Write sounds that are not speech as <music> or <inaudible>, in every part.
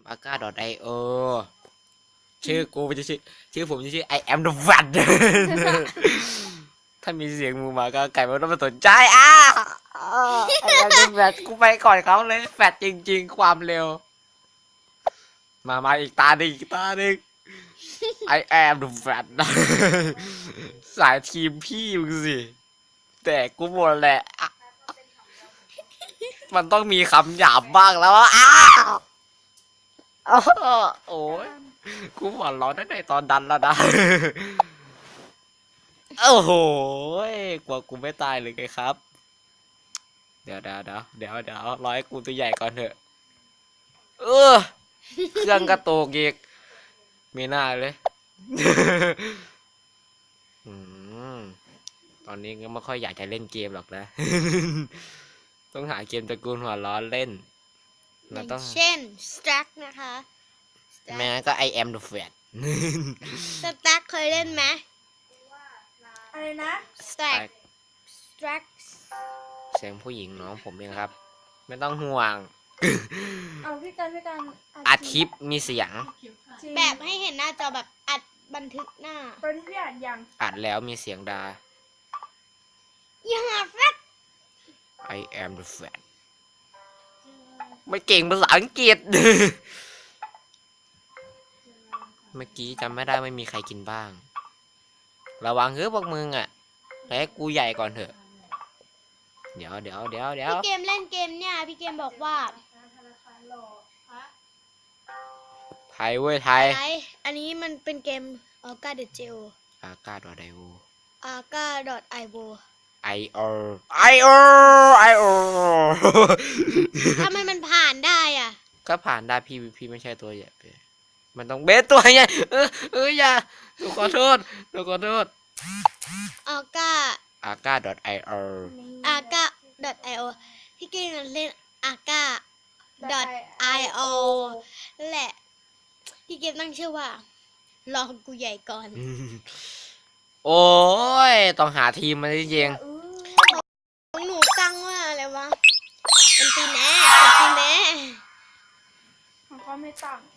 มอากา .io ชื่อกูมันจะชื่อชื่อผมจะชื่อ I am the fat ถ้ามีเสียงมูมาก็ไก่ไม่ต้องมาสนใจอะไอ้ยังเป็นแฟดกูไปก่อนเขาเลยแฟดจริง ๆ ความเร็ว มามาอีกตาหนึ่งอีกตาหนึ่ง I am the fat สายทีมพี่มึงสิ แต่กูหมดแหละอะมันต้องมีคำหยาบบ้างแล้วอะอ้าว อ้าวโอ้ยกูหัวเร้อนตั้งแต่ตอนดันแล้วนะโอ้โหกลัวกูไม่ตายเลยไงครับ เดี๋ยวเดี๋ยวเดี๋ยวเดี๋ยวเดี๋ยวรอให้กูตัวใหญ่ก่อนเถอะ เออเครื่องกระตุกอีกมีหน้าเลยอืมตอนนี้ก็ไม่ค่อยอยากจะเล่นเกมหรอกนะ ต้องหาเกมตระกูลหัวร้อนเล่น อเราย่างต้องเช่น Stack นะคะไม่งั้นก็ I am the fat Stack เคยเล่นไหมอะไรนะ Stack Stack เสียงผู้หญิงน้องผมเองครับ ไม่ต้องห่วง เอาพี่กันพี่กันอาทิตย์มีเสียง จริงแบบให้เห็นหน้าจอแบบอัดบันทึกหน้า ตอนนี้พี่อ่านยังอัดแล้วมีเสียงดา อย่าแฟด I am the fat ไม่เก่งภาษาอังกฤษ เมื่อกี้จำไม่ได้ไม่มีใครกินบ้าง ระวังเฮ้ยพวกมึงอะแต่ให้กูใหญ่ก่อนเถอะ เดี๋ยวเดี๋ยวเดี๋ยวเดี๋ยวพี่เกมเล่นเกมเนี่ย พี่เกมบอกว่าไทยเว้ยไทยอะไรอันนี้มันเป็นเกม a g a the Geo อากาศไดโอ a g a i o ไอโอไอโอไอโอทำไมมันผ่านได้อะ ก็ผ่านได้พี่พี่ไม่ใช่ตัวใหญ่ไปมันต้องเบสตัวใหญ่เออเอออย่าหนูขอโทษหนูขอโทษ a g a อากาศ .io a g a i o พี่เกมเล่น a g a i o แหละพี่เกมตั้งชื่อว่ารอกูใหญ่ก่อน โอ้ย ต้องหาทีมมาจริงอื เป็นปีแน่เป็นปีแน่ของเขาไม่ตั้งๆ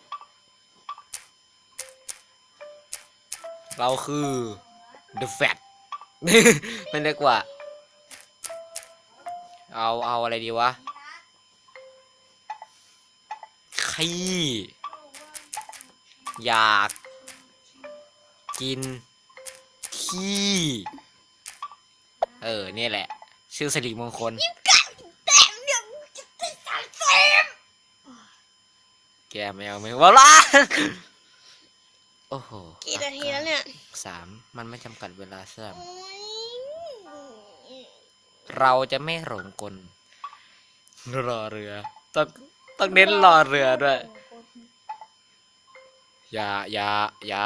เราคือ the fat ไม่เรียกว่า เอาเอาอะไรดีวะขี้อยาก กิน ขี้ เออ นี่แหละ ชื่อสิริมงคล เต็มเดี๋ยวจะติดสามเต็ม แกไม่เอาไม่ว่าละโอ้โหกี่นาทีแล้วเนี่ย สามมันไม่จำกัดเวลาเสื่อมโอ๊ยเราจะไม่หลงกล รอเรือ ต้องต้องเน้นรอเรือด้วย อย่าอย่าอย่า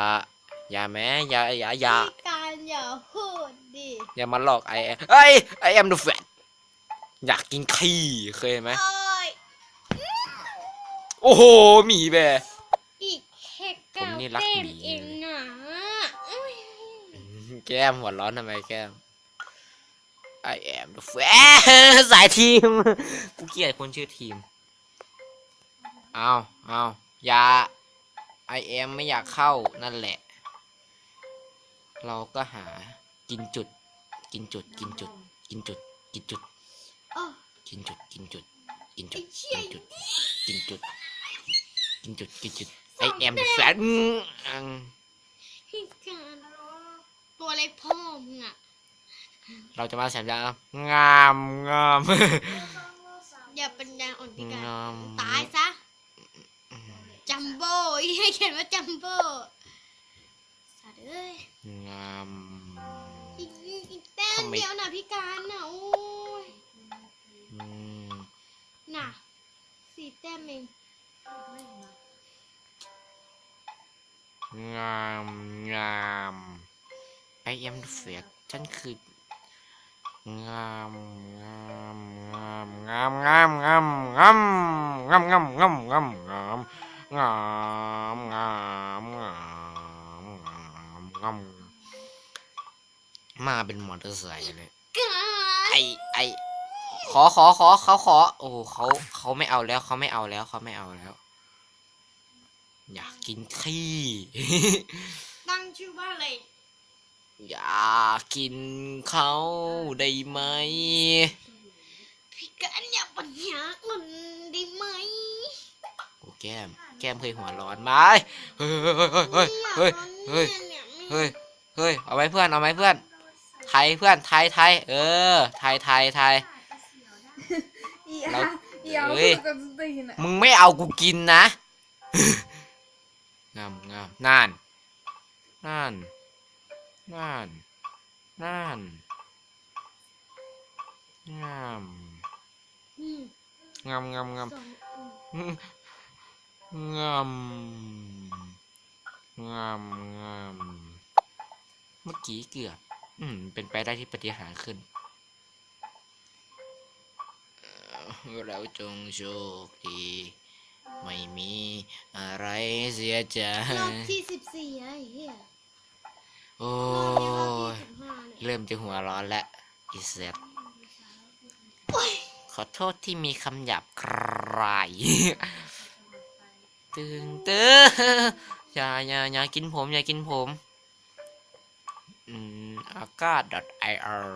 อย่าแม้อย่าอย่าอย่าพี่การอย่าพูดดิอย่ามาหลอกไอเอ้ยไอแอมดูแฟตอยากกินขี้เคยไหมโอ้ยโอ้โหหมีแบอีกแค่ผเก้ามนี่รักเต็มหมีเองนะอุ๊ยแก้มหัวร้อนทำไมแก้ม I am the f สายทีม กูเกลียดคนชื่อทีม เอาเอาอย่า I am ไม่อยากเข้านั่นแหละ เราก็หากินจุด กินจุด กินจุด กินจุด กินจุดอ้อกินจุด กินจุด กินจุไอ้ดเชี่กิยนจุด กินจุด กินจุดกินจุด I am the fat อืมอังพี่การตัวเล็กพ่อมึงอะเราจะมาสัญญางามงามอย่าเป็นยาอ่อนพี่การงามตายซะจัมโบ้ให้เขียนว่าจัมโบ้สัตว์เอ้ยงามอีกอีกแต้มทำไมเดียวนะพี่การน่ะโอ้ยอืมน่ะสี่แต้มเอง งามงาม I am the fat ฉันคืองามงามงามงามงามงามงามงามงามงามงามงามงามงามงามงามมาเป็นมอเตอร์ไซค์เลยกาไอไอขอขอขอเขาขอโอ้โหเขาเขาไม่เอาแล้วเขาไม่เอาแล้วเขาไม่เอาแล้ว อยากกินขี้ตั้งชื่อว่าอะไร อยากกินเขาได้ไหม พี่กันอย่าปัญญาอ่อนได้ไหมโอ้แก้ม แก้มเคยหัวร้อนไหมเฮ้ยเฮ้ยเฮ้ยเฮ้ยเฮ้ยเฮ้ยเฮ้ยเอาไหมเพื่อนเอาไหมเพื่อน ไทยเพื่อนไทยไทยเออ ไทยไทยไทยอีเราอาอีอาเฮ้ยพูดกับสตีนอะมึงไม่เอากูกินนะ งามงามนั่นนั่นนั่นนั่นงามงามงามงามงามงามงามเมื่อกี้เกือบ อืม เป็นไปได้ที่ปฏิหารขึ้นเอ่อเราจงโชคดี ไม่มีอะไรเสียใจรอบที่สิบสี่ไอ้เหี้ยโอ้รอบยที่สิบห้าเนี่ยเริ่มจะหัวร้อนแล้วอีเซตโอ้ยขอโทษที่มีคำหยาบครายตึงตึงอย่าอย่าอย่ากินผม อย่ากินผมอืมอากาศ .ir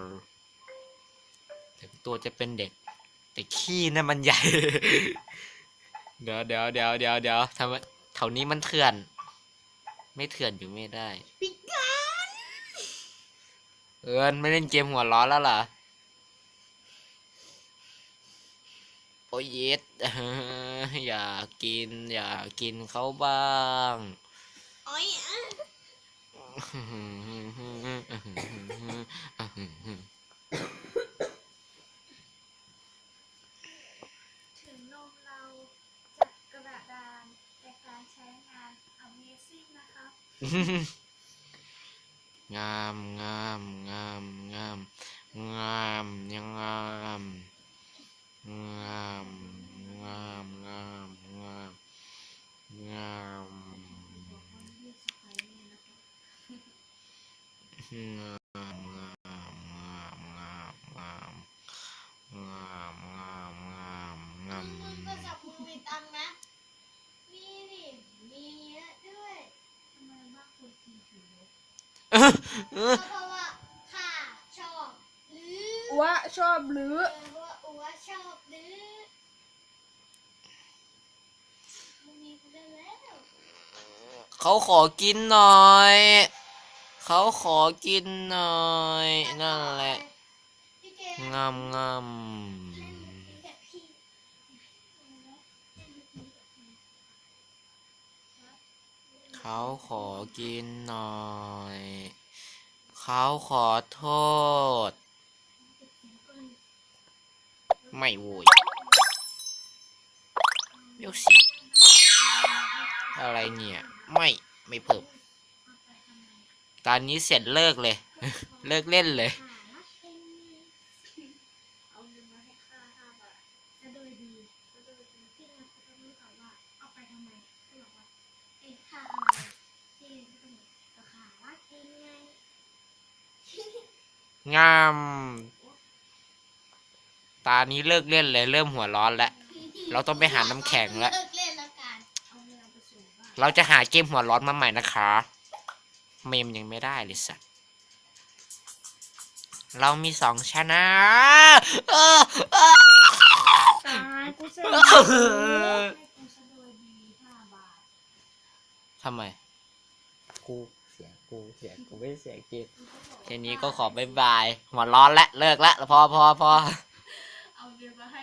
ถึงตัวจะเป็นเด็ก แต่ขี้นั่นมันใหญ่ เดี๋ยวเดี๋ยวเดี๋ยวเดี๋ยวเดี๋ยวทำไมแถวนี้มันเถื่อน ไม่เถื่อนอยู่ไม่ได้พี่กันเอิญไม่เล่นเกมหัวร้อนแล้วเหรอโอ้ยเย็ดอยากกิน อยากกินเขาบ้างโอ้ย <laughs> ngam ngam ngam ngam ngam nhưng ngam ngam ngam ngam ngam ngam <laughs> ngam เพราะว่าข้าชอบหรือว่าชอบหรือเออว่าอัวชอบหรือมึงมีกูได้แล้วเขาขอกินหน่อย เขาขอกินหน่อย นั่นแหละพี่เกงามงาม แบบพี่ เขาขอกินหน่อย เขาขอโทษ ไม่โวยเดี๋ยวสิอะไรเนี่ย ไม่ไม่เพิ่มตอนนี้เสร็จเลิกเลย เลิกเล่นเลย หารักเอง เอาเงินมาให้ค่าห้าบาท จะโดยดีจะโดยดีพี่นัทก็ต้องรู้ก่อนว่าเอาไปทำไมก็บอกว่าเอ้ยค่าอะไรพี่ก็ต้องบอกก็ค่ารักเองไง งาม ตานี้เลิกเล่นเลยเริ่มหัวร้อนแล้ว เราต้องไปหาน้ำแข็งแล้วเลิกเล่นแล้วกันเอาเงินเอาไปส่งบ้านเราจะหาเกมหัวร้อนมาใหม่นะคะ เมมยังไม่ได้เลยสัตว์เรามีสองชนะเออเออตายกูเสร็จให้คุณซะโดยดีห้าบาททำไมกูเสียูเสียกูไม่เสียจิตแค่นี้ก็ขอบายบายหัวร้อนละเลิกละพอพอพอ เอาเบียร์มาให้